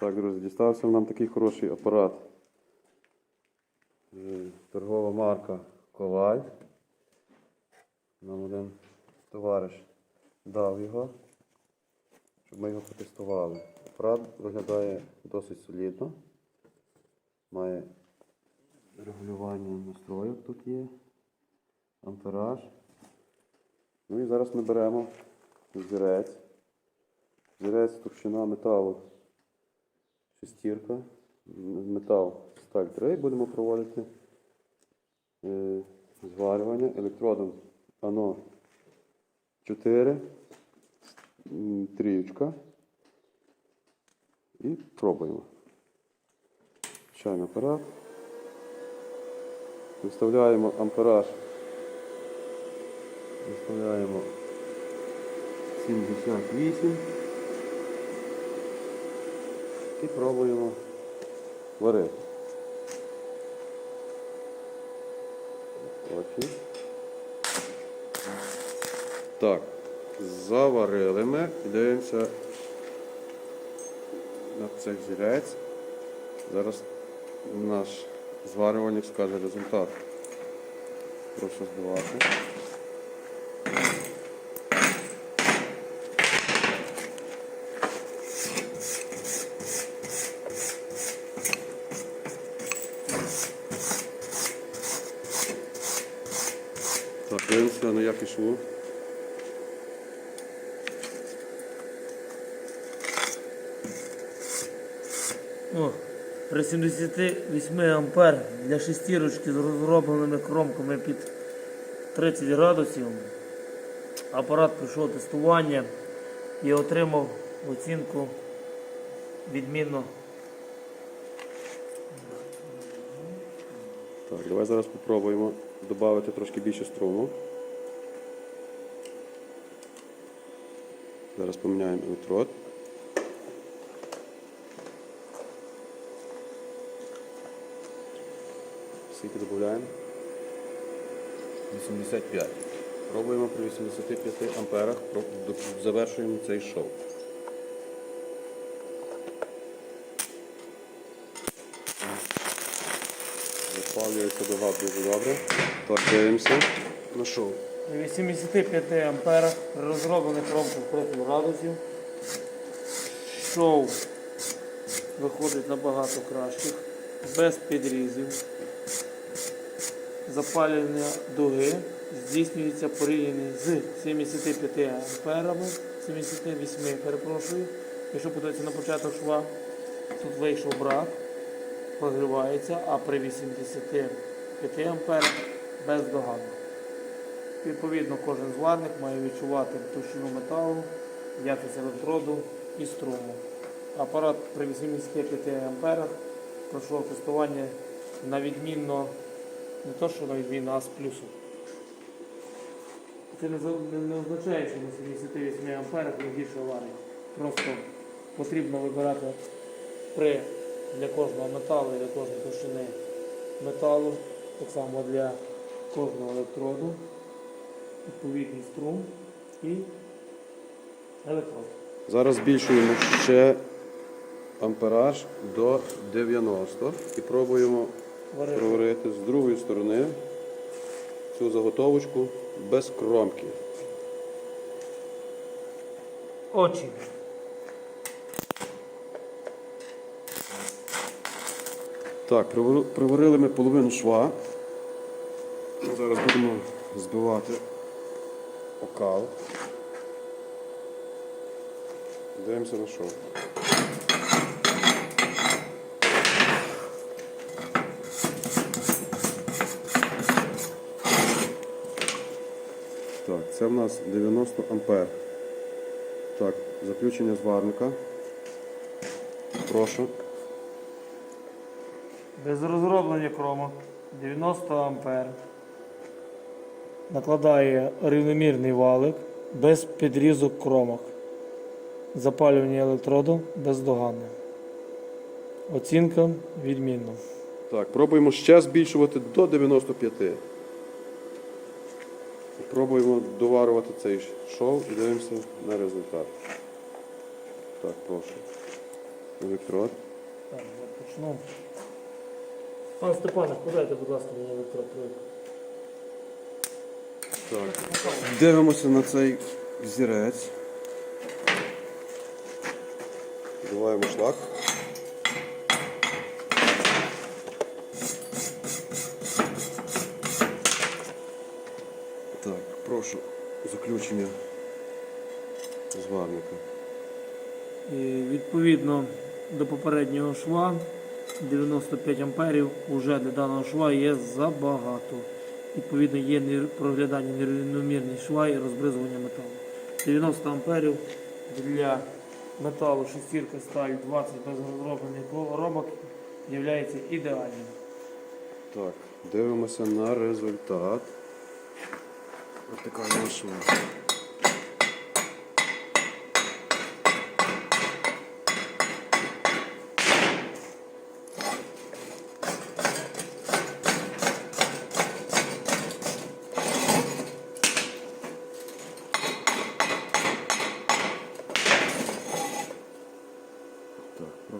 Так, друзі, дістався нам такий хороший апарат. Е, Торгова марка Коваль. Нам один товариш дав його, щоб ми його протестували. Апарат виглядає досить солідно. Має регулювання настроїв тут є, ампераж. Ну і зараз ми беремо зірець. Зірець товщина металу шестірка, метал сталь 3 будемо проводити е, зварювання електродом ано 4, м, трієчка і пробуємо. Чайний апарат. Виставляємо ампераж. Виставляємо 78 і пробуємо варити. Очі. Так, заварили ми і дивимося на цей зірець. Зараз наш зварювальник скаже результат. Прошу збивати. Дивимося на який шву. О, при 78 ампер для шестірочки з розробленими кромками під 30 градусів апарат пройшов тестування і отримав оцінку відмінно. Так, давай зараз спробуємо додати трошки більше струму. Зараз поміняємо електрод. Скільки додаємо? 85. Пробуємо при 85 амперах, завершуємо цей шоу. Запалюється дуже добре. Так, дивимося на шоу. При 85 амперах при розроблених кромках 30 градусів шоу виходить набагато кращих, без підрізів. Запалювання дуги здійснюється порівняно з 75 амперами, 78, перепрошую. Якщо подивитися на початок шва, тут вийшов брак, прогрівається, а при 85 амперах бездоганно. Відповідно, кожен зварник має відчувати товщину металу, якість електроду і струму. Апарат при 85 амперах пройшов тестування на відмінно, не то що на відмінно, а з плюсом. Це не, не- не означає, що на 78 амперах він більше варить. Просто потрібно вибирати при для кожного металу і для кожної товщини металу, так само для кожного електроду відповідний струм і електрод. Зараз збільшуємо ще ампераж до 90 і пробуємо Варити. проварити з другої сторони цю заготовочку без кромки. Очі. Так, приварили ми половину шва. Зараз будемо збивати окал. Дивимося на шов. Так, це в нас 90 ампер. Так, заключення зварника. Прошу. Без розроблення кромок 90 ампер. Накладає рівномірний валик без підрізок кромок. Запалювання електроду бездоганне. Оцінка відмінна. Так, пробуємо ще збільшувати до 95. Пробуємо доварювати цей шов і дивимося на результат. Так, прошу. електрод. Так, почну. Пан Степане, подайте, будь ласка, мені електротройку. Так. Дивимося на цей зірець. Вдуваємо шлак. Так, прошу заключення зварника. І відповідно до попереднього шва 95 амперів уже для даного шва є забагато. Відповідно, є проглядання нерівномірні шва і розбризування металу. 90 амперів для металу шестірка сталь 20 без розроблених коробок є ідеальним. Так, дивимося на результат. Ось така наша.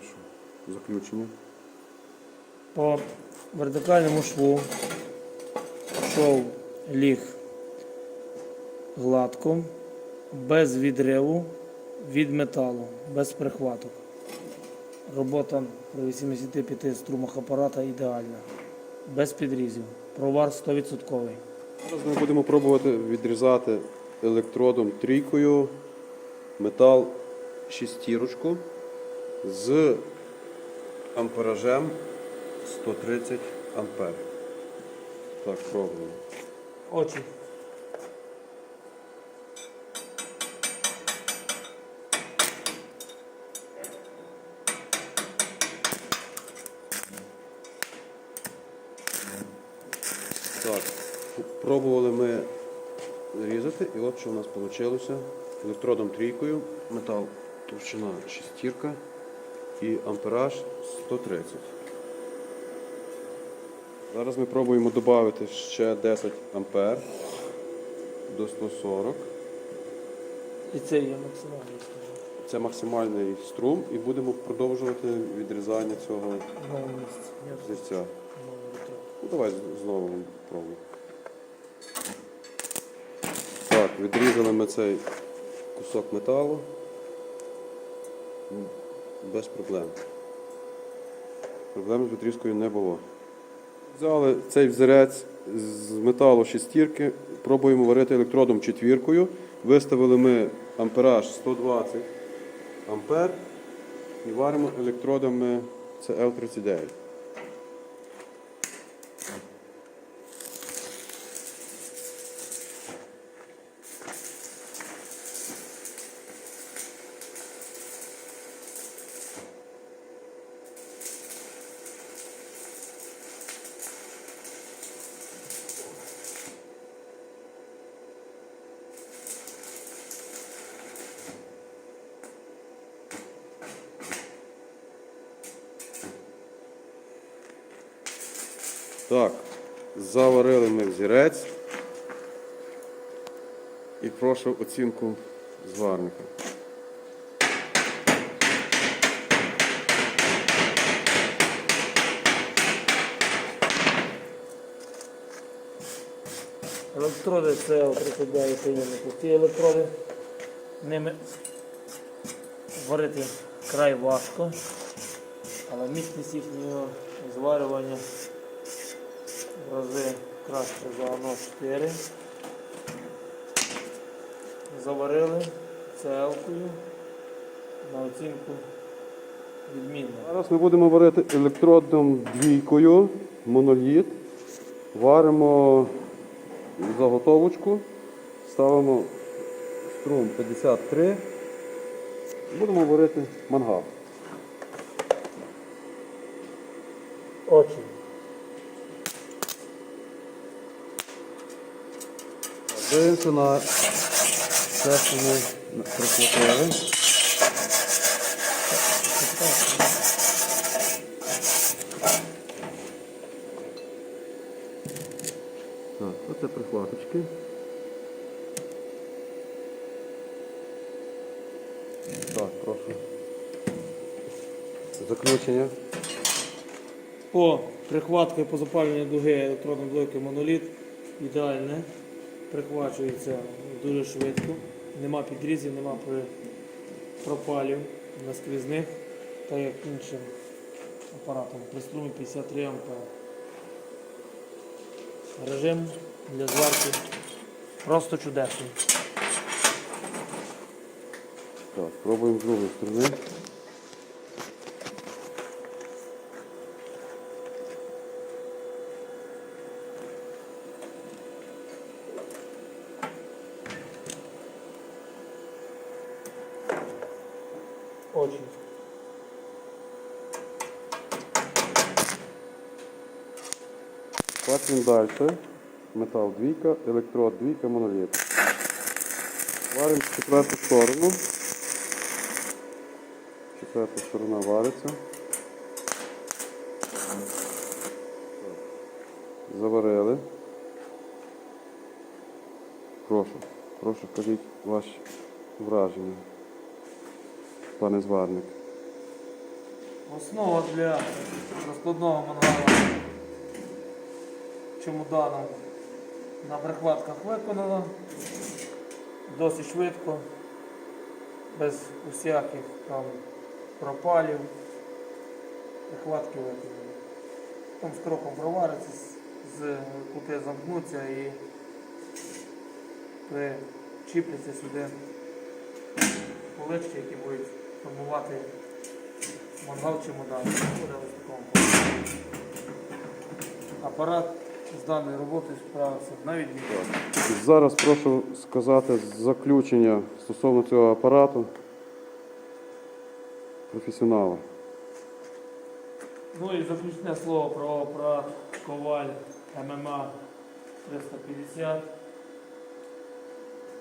Прошу. Заключення. По вертикальному шву шов ліг гладко, без відриву від металу, без прихваток. Робота при 85 струмах апарата ідеальна, без підрізів. Провар 100%. Зараз ми будемо пробувати відрізати електродом трійкою метал шістірочку з амперажем 130 ампер. Так, пробуємо. Очі. Так, пробували ми різати, і от що у нас вийшло. Електродом трійкою, метал товщина шістірка і ампераж 130. Зараз ми пробуємо додати ще 10 ампер до 140. І це є максимальний струм. Це максимальний струм і будемо продовжувати відрізання цього зірця. Ну, давай знову пробуємо. Так, відрізали ми цей кусок металу. Без проблем. Проблем з витріскою не було. Взяли цей взірець з металу шестірки, пробуємо варити електродом четвіркою. Виставили ми ампераж 120 ампер і варимо електродами це L39. Так, заварили ми взірець. І прошу оцінку зварника. Електроди це L39 приємні пусті електроди. Ними варити край важко, але міцність їхнього зварювання рази краще за ано 4. Заварили целкою на оцінку відмінно. Зараз ми будемо варити електродом двійкою, моноліт. Варимо заготовочку, ставимо струм 53. Будемо варити мангал. Очі. Дивимося на те, що ми прихватили. Так, оце прихваточки. Так, прошу. заключення. По прихватки по запалюванню дуги електронної блоки моноліт ідеальне. Прихвачується дуже швидко. Нема підрізів, нема пропалів наскрізних, так як іншим апаратом. При струмі 53 А. Режим для зварки просто чудесний. Так, пробуємо з другої сторони. Очень. Бачимо далі. Метал двійка, електрод двійка, моноліт. Варимо четверту сторону. Четверта сторона вариться. Заварили. Прошу, прошу, кажіть ваші враження, пане зварник. Основа для розкладного мангала чемоданом на прихватках виконана. Досить швидко, без усяких там пропалів. Прихватки виконані. Там з кроком провариться, з- кути замкнуться і причіпляться сюди полички, які будуть формувати мангал чемодан. Апарат з даною роботою справився навіть відео. Зараз прошу сказати заключення стосовно цього апарату професіонала. Ну і заключне слово про апарат Коваль ММА 350.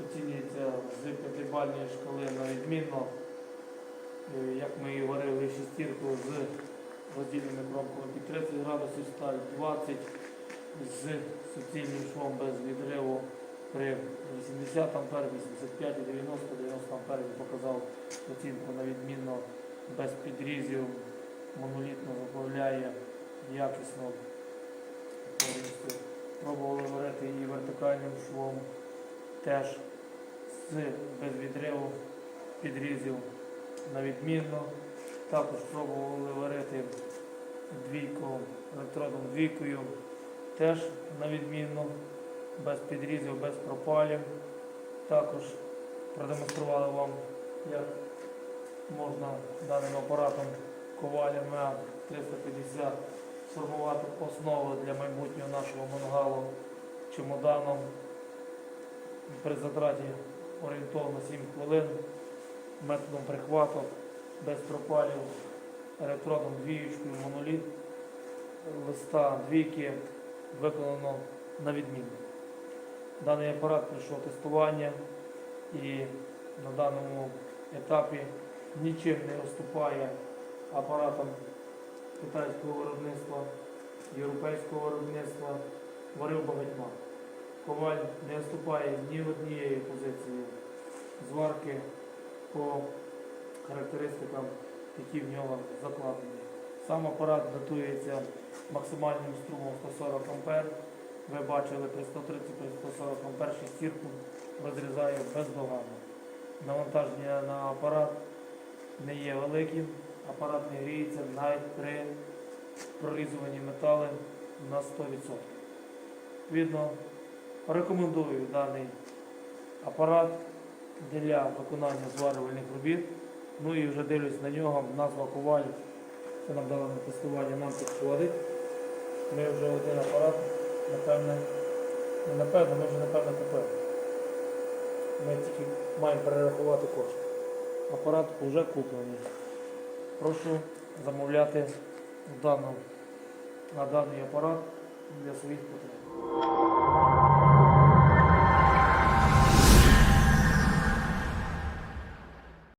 Оцінюється з п'ятибальної шкали на відмінно. Е, Як ми і говорили, шестірку з роздільними кромками під 30 градусів, сталь 20 з суцільним швом без відриву при 80 ампер, 85 і 90, 90 ампер він показав оцінку на відмінно без підрізів монолітно заправляє якісно повністю. Пробували варити її вертикальним швом, теж з без відриву підрізів на відмінно. Також пробували варити двійку електродом двійкою, теж на відмінно, без підрізів, без пропалів. Також продемонстрували вам, як можна даним апаратом коваля МА 350 сформувати основу для майбутнього нашого мангалу чемоданом при затраті орієнтовно 7 хвилин методом прихвату без пропалів електродом двіючкою моноліт листа двійки виконано на відмінно. Даний апарат пройшов тестування і на даному етапі нічим не уступає апаратам китайського виробництва, європейського виробництва, варив багатьма. Коваль не уступає ні в однієї позиції зварки по характеристикам, які в нього закладені. Сам апарат датується максимальним струмом 140 А. Ви бачили при 130 при 140 А шестірку розрізає бездоганно. Навантаження на апарат не є великим, апарат не гріється навіть при прорізуванні метали на 100%. Відповідно, рекомендую даний апарат для виконання зварювальних робіт. Ну і вже дивлюсь на нього, назва коваль, це нам дали на тестування, нам підходить. Ми вже один апарат, напевне, не напевно, ми вже напевно купили. Ми тільки маємо перерахувати кошти. Апарат вже куплений. Прошу замовляти дану, на даний апарат для своїх потреб.